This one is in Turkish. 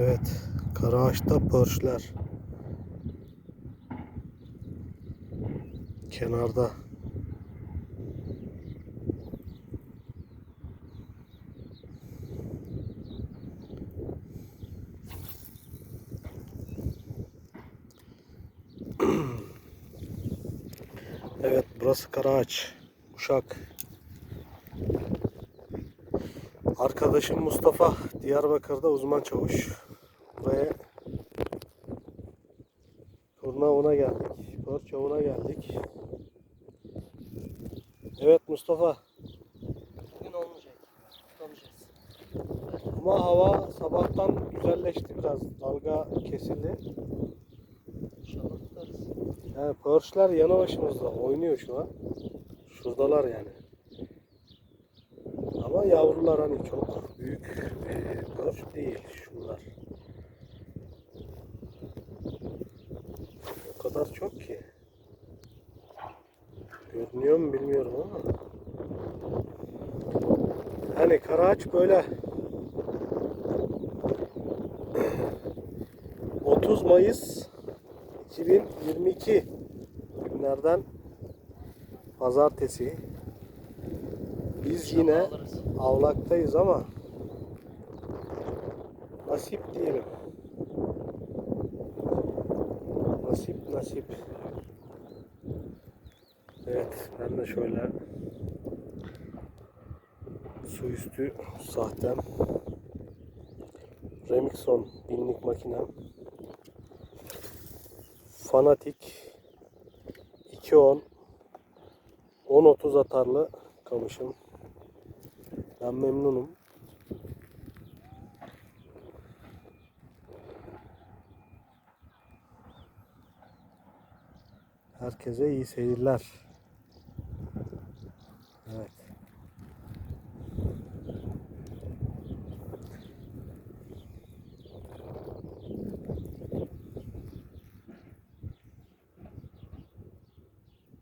Evet. Karaağaç'ta pörşler. Kenarda. Evet burası Karaağaç. Uşak. Arkadaşım Mustafa Diyarbakır'da uzman çavuş. Buraya turna avına geldik. Pörç avına geldik. Evet Mustafa. Bugün olmayacak. Tutamayacağız. Ama hava sabahtan güzelleşti biraz. Dalga kesildi. İnşallah tutarız. Yani pörçler yanı başımızda. Oynuyor şu an. Şuradalar yani. Ama yavrular hani çok büyük pörç değil şunlar. O kadar çok ki. Görünüyor mu bilmiyorum ama. Hani Karaağaç böyle 30 Mayıs 2022 günlerden pazartesi. Biz yine alırız. avlaktayız ama nasip diyelim. Nasip nasip. Evet ben de şöyle su üstü sahtem Remixon binlik makinem Fanatik 210 10-30 atarlı kamışım. Ben memnunum. Herkese iyi seyirler.